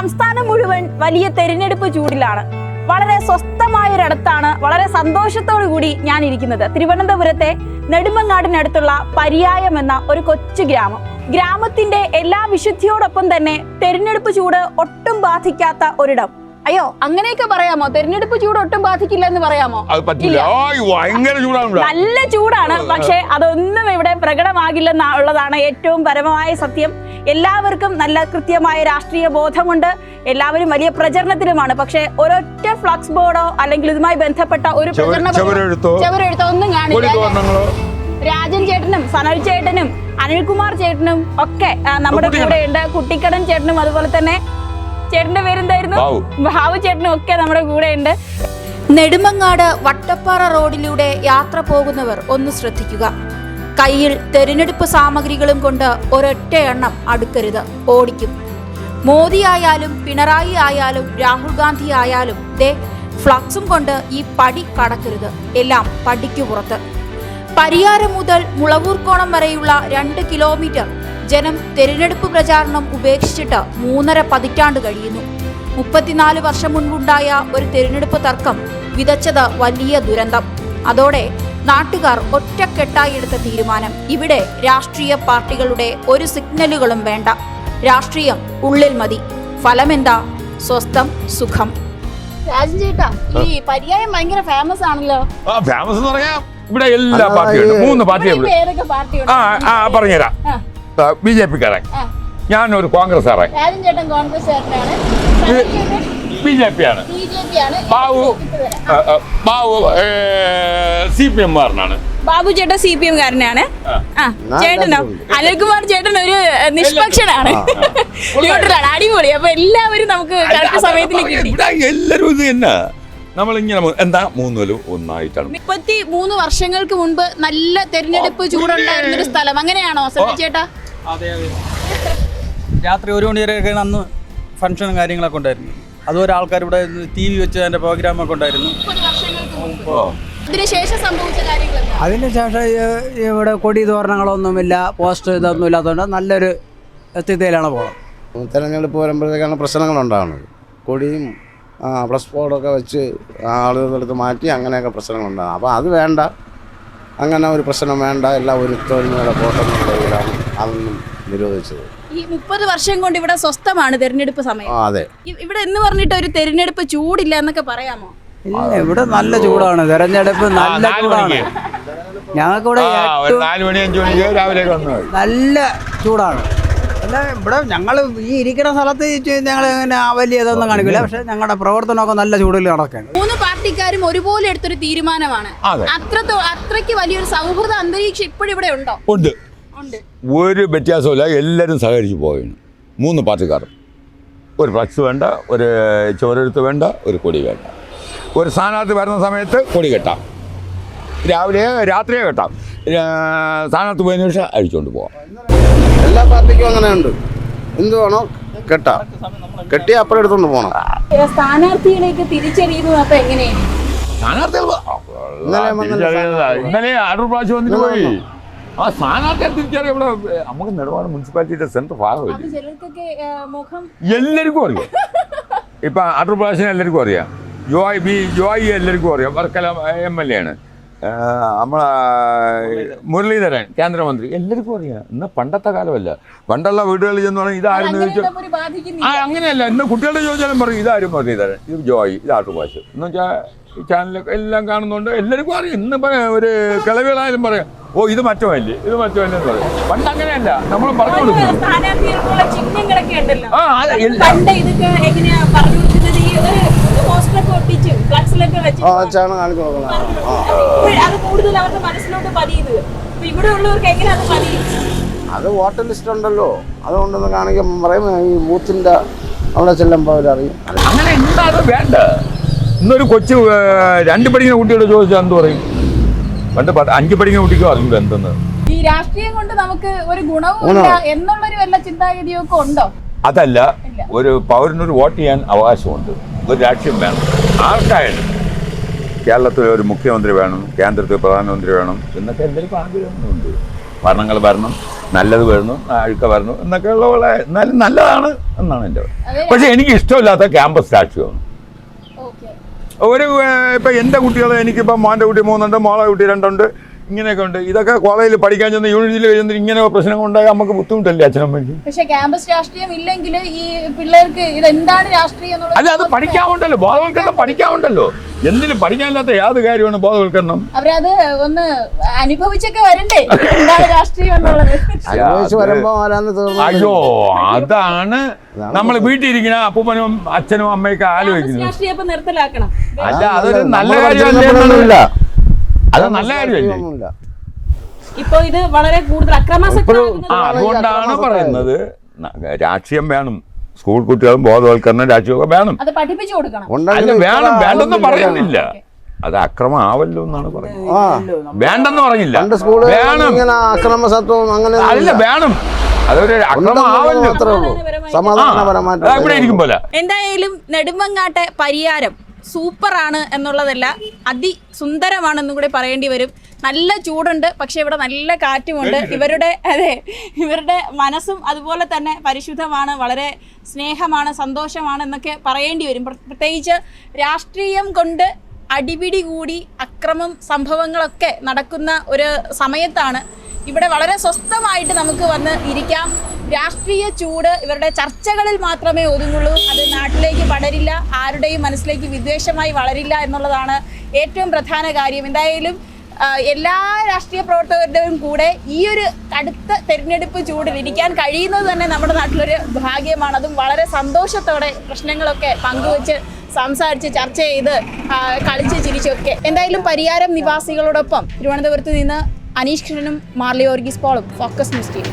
സംസ്ഥാനം മുഴുവൻ വലിയ തെരഞ്ഞെടുപ്പ് ചൂടിലാണ്. വളരെ സ്വസ്ഥമായ ഒരിടത്താണ് വളരെ സന്തോഷത്തോടു കൂടി ഞാൻ ഇരിക്കുന്നത്. തിരുവനന്തപുരത്തെ നെടുമങ്ങാടിനടുത്തുള്ള പര്യായം എന്ന ഒരു കൊച്ചു ഗ്രാമം. ഗ്രാമത്തിന്റെ എല്ലാ വിശുദ്ധിയോടൊപ്പം തന്നെ തെരഞ്ഞെടുപ്പ് ചൂട് ഒട്ടും ബാധിക്കാത്ത ഒരിടം. അയ്യോ അങ്ങനെയൊക്കെ പറയാമോ? തെരഞ്ഞെടുപ്പ് ചൂട് ഒട്ടും ബാധിക്കില്ല എന്ന് പറയാമോ നല്ല ചൂടാണ്. പക്ഷെ അതൊന്നും ഇവിടെ പ്രകടമാകില്ലെന്നുള്ളതാണ് ഏറ്റവും പരമമായ സത്യം. എല്ലാവർക്കും നല്ല കൃത്യമായ രാഷ്ട്രീയ ബോധമുണ്ട്. എല്ലാവരും വലിയ പ്രചരണത്തിലുമാണ്. പക്ഷെ ഒരൊറ്റ ഫ്ലക്സ് ബോർഡോ അല്ലെങ്കിൽ ഇതുമായി ബന്ധപ്പെട്ട ഒരു പ്രചരണ ചുവരെഴുത്തോ? ഒന്നും കാണില്ല. രാജൻ ചേട്ടനും സനൽ ചേട്ടനും അനിൽകുമാർ ചേട്ടനും ഒക്കെ നമ്മുടെ കൂടെയുണ്ട്. കൂടെ ഉണ്ട് കുട്ടിക്കടൻ ചേട്ടനും അതുപോലെ തന്നെ ചേട്ടന്റെ പേരെന്തായിരുന്നു? ഭാവു ചേട്ടനും ഒക്കെ നമ്മുടെ കൂടെ ഉണ്ട് നെടുമങ്ങാട് വട്ടപ്പാറ റോഡിലൂടെ യാത്ര പോകുന്നവർ ഒന്ന് ശ്രദ്ധിക്കുക. കയ്യിൽ തെരഞ്ഞെടുപ്പ് സാമഗ്രികളും കൊണ്ട് ഒരൊറ്റ എണ്ണം അടുക്കരുത്. ഓടിക്കും. മോദി ആയാലും പിണറായി ആയാലും രാഹുൽ ഗാന്ധി ആയാലും ദേ ഫ്ലക്സും കൊണ്ട് ഈ പടി കടക്കരുത്. എല്ലാം പടിക്കു പുറത്ത്. പരിയാരം മുതൽ മുളവൂർക്കോണം വരെയുള്ള രണ്ട് കിലോമീറ്റർ ജനം തെരഞ്ഞെടുപ്പ് പ്രചാരണം ഉപേക്ഷിച്ചിട്ട് മൂന്നര പതിറ്റാണ്ട് കഴിയുന്നു. മുപ്പത്തിനാല് വർഷം മുൻപുണ്ടായ ഒരു തെരഞ്ഞെടുപ്പ് തർക്കം വിതച്ചത് വലിയ ദുരന്തം. അതോടെ നാട്ടുകാർ ഒറ്റക്കെട്ടായി എടുത്ത തീരുമാനം. ഇവിടെ രാഷ്ട്രീയ പാർട്ടികളുടെ ഒരു സിഗ്നലുകളും വേണ്ട. രാഷ്ട്രീയം ഉള്ളിൽ മതി. ഫലമെന്താ? സ്വസ്ഥം സുഖം. രാജൻ ചേട്ടാ ഈ പര്യായം ഭയങ്കര ഫേമസ് ആണല്ലോ. ആ ഫേമസ് എന്ന് പറയാ ഇവിടെ എല്ലാ പാർട്ടിയും മൂന്ന് പാർട്ടിയും ആ ആ പറഞ്ഞുതരാം. ബി ജെ പിക്കാരൻ. ഞാനൊരു കോൺഗ്രസ് ആറേ രാജൻ ചേട്ടൻ കോൺഗ്രസ് ചേട്ടനാണ് ബി ജെ പി ആണ്. Babu Babu C P M കാരനാണ് Babu ചേട്ടൻ സി പി എം കാരനാണ് ആ. ചേട്ടനോ? അനിൽകുമാർ ചേട്ടൻ ഒരു നിഷ്പക്ഷനാണ്. ന്യൂട്രലാണ്. അടിപൊളി. അപ്പൊ എല്ലാവരും നമുക്ക് കറക്റ്റ് കിട്ടി. ഇത് തന്നെ. നമ്മളിങ്ങനെ എന്താ? മൂന്നിലും ഒന്നായിട്ടാണ്. മുപ്പത്തി മൂന്ന് വർഷങ്ങൾക്ക് മുൻപ് നല്ല തെരഞ്ഞെടുപ്പ് ചൂടുണ്ടായിരുന്ന ഒരു സ്ഥലം. അങ്ങനെയാണോ ചേട്ടാ? അതെ അതെ. രാത്രി ഒരു മണി വരെയൊക്കെയാണ് അന്ന് ഫംഗ്ഷനും കാര്യങ്ങളൊക്കെ ഉണ്ടായിരുന്നു. അതുപോലെ ആൾക്കാർ ഇവിടെ ടി വി വെച്ച് അതിന്റെ പ്രോഗ്രാം ഒക്കെ ഉണ്ടായിരുന്നു. അതിന് വർഷങ്ങൾക്ക് മുൻപ് അതിനുശേഷം സംഭവിച്ച കാര്യങ്ങൾ എന്താ? അതിനുശേഷം ഇവിടെ കൊടി തോരണങ്ങളൊന്നുമില്ല പോസ്റ്റ് ഇതൊന്നും ഇല്ലാത്തതുകൊണ്ട് നല്ലൊരു സ്ഥിതിയിലാണ് പോകുന്നത്. തെരഞ്ഞെടുപ്പ് വരുമ്പോഴത്തേക്കാണ് പ്രശ്നങ്ങൾ ഉണ്ടാകുന്നത് കൊടിയും പ്ലസ് ബോർഡൊക്കെ വെച്ച് ആളുകളെടുത്ത് മാറ്റി അങ്ങനെയൊക്കെ പ്രശ്നങ്ങളുണ്ടാകും. അപ്പോൾ അത് വേണ്ട. അങ്ങനെ ഒരു പ്രശ്നം വേണ്ട. എല്ലാം ഒരുത്തൊരുമയുടെ കോട്ടങ്ങളുടെയിലാണ് അതൊന്നും നിരോധിച്ചത്. ഈ മുപ്പത് വർഷം കൊണ്ട് ഇവിടെ സ്വസ്ഥമാണ് തെരഞ്ഞെടുപ്പ് സമയം. അതെ. ഇവിടെ എന്ന് പറഞ്ഞിട്ട് ഒരു തെരഞ്ഞെടുപ്പ് ചൂടില്ല എന്നൊക്കെ പറയാമോ? ഇല്ല ഇവിടെ നല്ല ചൂടാണ്. തെരഞ്ഞെടുപ്പ് നല്ല ചൂടാണ്. ഞങ്ങൾക്ക് ഇവിടെ ഒരു നാല് മണി അഞ്ചു മണിക്ക് രാവിലെ നല്ല ചൂടാണ്. അല്ല ഇവിടെ ഞങ്ങൾ ഈ ഇരിക്കുന്ന സ്ഥലത്ത് ഞങ്ങൾ ഇങ്ങനെ വലിയ ഇതൊന്നും കാണിക്കില്ല. പക്ഷെ ഞങ്ങളുടെ പ്രവർത്തനമൊക്കെ നല്ല ചൂടിൽ നടക്കുകയാണ്. മൂന്ന് പാർട്ടിക്കാരും ഒരുപോലെ എടുത്തൊരു തീരുമാനമാണ്. അതെ. അത്രയ്ക്ക് വലിയൊരു സൗഹൃദ അന്തരീക്ഷം ഇപ്പോഴിവിടെ ഉണ്ട്? ഉണ്ട്. ഒരു വ്യത്യാസമില്ല എല്ലാവരും സഹകരിച്ച് പോവുകയാണ്. മൂന്ന് പാർട്ടിക്കാർ. ഒരു ഫ്ലക്സ് വേണ്ട ഒരു ചുവരെഴുത്ത് വേണ്ട ഒരു കൊടി വേണ്ട. ഒരു സ്ഥാനാർത്ഥി വരുന്ന സമയത്ത് കൊടി കെട്ടാം. രാവിലെ രാത്രിയെ കെട്ടാം. സ്ഥാനാർത്ഥി പോയതിനു ശേഷം അഴിച്ചുകൊണ്ട് പോവാം. എല്ലാ പാർട്ടിക്കും അങ്ങനെയുണ്ട്. എന്ത് വേണോ കെട്ടാം. കെട്ടി അപ്പുറം എടുത്തുകൊണ്ട് പോകണം സ്ഥാനാർത്ഥികളെയൊക്കെ തിരിച്ചറിയുന്നത് അപ്പൊ എങ്ങനെയാണ്? സ്ഥാനാർത്ഥികൾ ഇന്നലെ അടൂർ പ്രാവശ്യം വന്നിട്ട് പോയി. ആ സ്ഥാനാർത്ഥിയെ തിരിച്ചറിയാം ഇവിടെ? നമുക്ക് നെടുവാണ് മുനിസിപ്പാലിറ്റിയുടെ സെൻട്രൽ ഭാഗമില്ല ചിലർക്കൊക്കെ മുഖം എല്ലാവർക്കും അറിയാം. ഇപ്പം അടൂർ പ്രാവശ്യം എല്ലാവർക്കും അറിയാം. ജോയ് ബി ജോയ് എല്ലാവർക്കും അറിയാം. വർക്കല എം എൽ എ ആണ്. നമ്മളെ മുരളീധരൻ. കേന്ദ്രമന്ത്രി. എല്ലാവർക്കും അറിയാം. ഇന്ന് പണ്ടത്തെ കാലമല്ല. പണ്ടുള്ള വീടുകളിൽ ചെന്ന് പറഞ്ഞാൽ ഇതാരും ചോദിച്ചു ആ അങ്ങനെയല്ല. ഇന്ന് കുട്ടികളുടെ ചോദിച്ചാലും പറയും ഇതാരും മുരളീധരൻ ഇത് ജോയി ഇത് ആട്ടു ഭാഷ എന്ന് വെച്ചാൽ ഈ ചാനലൊക്കെ എല്ലാം കാണുന്നുണ്ട് എല്ലാവർക്കും അറിയാം. ഇന്ന് പറയാം ഒരു കിളവികളായാലും പറയാം ഓ ഇത് മറ്റമല്ലേ ഇത് മറ്റമല്ലേ എന്ന് പറയും. പണ്ട് അങ്ങനെയല്ല. നമ്മൾ പറഞ്ഞു കൊടുക്കും ആ അത് എല്ലാം പണ്ട് ഇതൊക്കെ എങ്ങനെയാ പറഞ്ഞു കൊടുക്കുന്നത് ഈ ഒരു പോസ്റ്ററൊക്കെ ഒട്ടിച്ച് ഫ്ലക്സിലൊക്കെ വെച്ച് ആ വെച്ചാണ് കാണിച്ചു കൊടുക്കുന്നത് ആ അത് കൂടുതൽ അവരുടെ മനസ്സിലോട്ട് അപ്പൊ ഇവിടെ ഉള്ളവർക്ക് എങ്ങനെ അത് പതിയും? അത് വോട്ടർ ലിസ്റ്റ് ഉണ്ടല്ലോ. അതുകൊണ്ടൊന്ന് കാണിക്കാൻ പറയും ഈ ബൂത്തിന്റെ അവിടെ ചെല്ലുമ്പോൾ അവരറിയും. അങ്ങനെ വേണ്ട? ഇന്നൊരു കൊച്ചു രണ്ട് പഠിക്കുന്ന കുട്ടിയോട് ചോദിച്ചാൽ എന്ത് പറയും? പണ്ട് അഞ്ച് പഠിക്കുന്ന കുട്ടിക്കും അറിയില്ല എന്തെന്ന്? ഈ രാഷ്ട്രീയം കൊണ്ട് നമുക്ക് ഒരു ഗുണവും ഇല്ല എന്നുള്ളൊരു വല്ല ചിന്താഗതിയൊക്കെ ഉണ്ടോ? അതല്ല ഒരു പൗരനൊരു വോട്ട് ചെയ്യാൻ അവകാശമുണ്ട്. ഒരു രാഷ്ട്രീയം വേണം. ആർക്കായാലും. കേരളത്തിൽ ഒരു മുഖ്യമന്ത്രി വേണം കേന്ദ്രത്തിൽ പ്രധാനമന്ത്രി വേണം എന്നൊക്കെ എന്തെങ്കിലും ആഗ്രഹങ്ങളുണ്ട്. വർണങ്ങൾ വരണം നല്ലത് വരുന്നു അഴുക്ക വരുന്നു എന്നൊക്കെയുള്ള പോലെ എന്നാലും നല്ലതാണ് എന്നാണ് എന്റെ പക്ഷെ എനിക്ക് ഇഷ്ടമില്ലാത്ത ക്യാമ്പസ് രാഷ്ട്രീയമാണ്. ഒരു ഇപ്പം എന്റെ കുട്ടികളെ എനിക്കിപ്പം മോന്റെ കുട്ടി മൂന്നുണ്ട് മോളെ കുട്ടി രണ്ടുണ്ട്. ഇങ്ങനെയൊക്കെ ഉണ്ട്. ഇതൊക്കെ കോളേജിൽ പഠിക്കാൻ ചെന്ന് യൂണിവേഴ്സിറ്റിയിൽ ചെന്ന് ഇങ്ങനെ പ്രശ്നങ്ങൾ ഉണ്ടായാൽ നമുക്ക് ബുദ്ധിമുട്ടല്ലേ അച്ഛനമ്മയ്ക്ക് പക്ഷേ ക്യാമ്പസ് രാഷ്ട്രീയം ഇല്ലെങ്കിൽ ഈ പിള്ളേർക്ക് ഇത് എന്താണ് രാഷ്ട്രീയം എന്നുള്ളത് അല്ല അത് പഠിക്കാവുണ്ടല്ലോ. ബോധവൽക്കരണം പഠിക്കാവുണ്ടല്ലോ. എന്തിനും പഠിക്കാനില്ലാത്ത യാത് കാര്യമാണ് ബോധവൽക്കരണം. അവരത് ഒന്ന് അനുഭവിച്ചൊക്കെ വരണ്ടേ? എന്താണ് രാഷ്ട്രീയം എന്നുള്ളത്? അനുഭവിച്ച് വരുമ്പോൾ ആരാന്ന് തീർന്നു അയ്യോ അതാണ് നമ്മൾ വീട്ടിലിരിക്കുന്ന അപ്പൂപ്പനും അച്ഛനും അമ്മയൊക്കെ ആലോചിക്കുന്നത്. രാഷ്ട്രീയം നിർത്തലാക്കണം. അല്ല അതൊരു നല്ല കാര്യമല്ല. അത് നല്ല കാര്യമല്ലേ. ഇപ്പൊ ഇത് വളരെ കൂടുതൽ അതുകൊണ്ടാണ് പറയുന്നത്. രാഷ്ട്രീയം വേണം. സ്കൂൾ കുട്ടികളും ബോധവൽക്കരണം രാഷ്ട്രീയമൊക്കെ വേണം. അത് പഠിപ്പിച്ചു കൊടുക്കണം. വേണം വേണ്ടെന്ന് പറയുന്നില്ല. അത് അക്രമം ആവല്ലോ എന്നാണ് പറയുന്നത്. വേണ്ടെന്ന് പറഞ്ഞില്ല വേണം. അക്രമസത്വം അങ്ങനെ അല്ല വേണം. അതൊരു അക്രമം ആവല്ലോ സമാധാനപരമായിട്ട് എന്തായാലും നെടുമങ്ങാട്ടെ പരിയാരം. സൂപ്പറാണ് എന്നുള്ളതല്ല അതിസുന്ദരമാണെന്നും കൂടി പറയേണ്ടി വരും. നല്ല ചൂടുണ്ട് പക്ഷേ ഇവിടെ നല്ല കാറ്റുമുണ്ട്. ഇവരുടെ അതെ ഇവരുടെ മനസ്സും അതുപോലെ തന്നെ പരിശുദ്ധമാണ് വളരെ സ്നേഹമാണ് സന്തോഷമാണ് എന്നൊക്കെ പറയേണ്ടി വരും. പ്രത്യേകിച്ച് രാഷ്ട്രീയം കൊണ്ട് അടിപിടി കൂടി അക്രമം സംഭവങ്ങളൊക്കെ നടക്കുന്ന ഒരു സമയത്താണ് ഇവിടെ വളരെ സ്വസ്ഥമായിട്ട് നമുക്ക് വന്ന് ഇരിക്കാം. രാഷ്ട്രീയ ചൂട് ഇവരുടെ ചർച്ചകളിൽ മാത്രമേ ഒതുങ്ങുള്ളൂ. അത് നാട്ടിലേക്ക് പടരില്ല ആരുടെയും മനസ്സിലേക്ക് വിദ്വേഷമായി വളരില്ല എന്നുള്ളതാണ് ഏറ്റവും പ്രധാന കാര്യം. എന്തായാലും എല്ലാ രാഷ്ട്രീയ പ്രവർത്തകരുടെയും കൂടെ ഈ ഒരു കടുത്ത തെരഞ്ഞെടുപ്പ് ചൂടിൽ ഇരിക്കാൻ കഴിയുന്നത് തന്നെ നമ്മുടെ നാട്ടിലൊരു ഭാഗ്യമാണ്. അതും വളരെ സന്തോഷത്തോടെ പ്രശ്നങ്ങളൊക്കെ പങ്കുവച്ച് സംസാരിച്ച് ചർച്ച ചെയ്ത് കളിച്ച് ചിരിച്ചൊക്കെ. എന്തായാലും പരിയാരം നിവാസികളോടൊപ്പം തിരുവനന്തപുരത്ത് നിന്ന് അനീഷ് കൃഷ്ണനും മാർലി ഓർഗീസ് പോളും ഫോക്കസ് ന്യൂസ് ടീം.